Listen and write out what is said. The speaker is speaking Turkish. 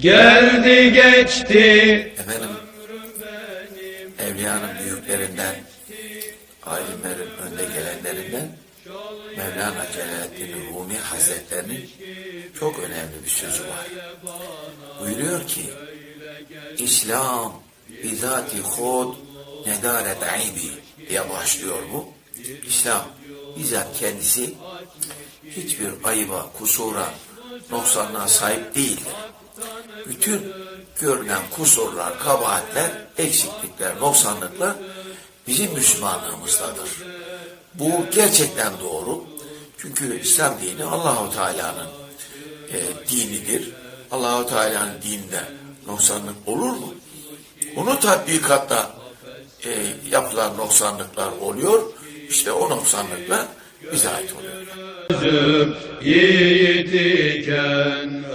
Geldi geçti Efendim, Evliyanın büyüklerinden, alimlerin önde gelenlerinden Mevlana Celaleddin Rumi Hazretlerinin çok önemli bir sözü var. Buyuruyor ki, İslam bizati hud nedaret aybi diye başlıyor bu. İslam bizzat kendisi hiçbir ayıba, kusura, noksanlığa sahip değildir. Bütün görünen kusurlar, kabahatler, eksiklikler, noksanlıklar bizim Müslümanlığımızdadır. Bu gerçekten doğru. Çünkü İslam dini Allahu Teala'nın e, dinidir. Allahu Teala'nın dininde noksanlık olur mu? Onu tatbikatta e, yapılan noksanlıklar oluyor. İşte o noksanlıklar bize ait oluyor. Yiğit iken ölenler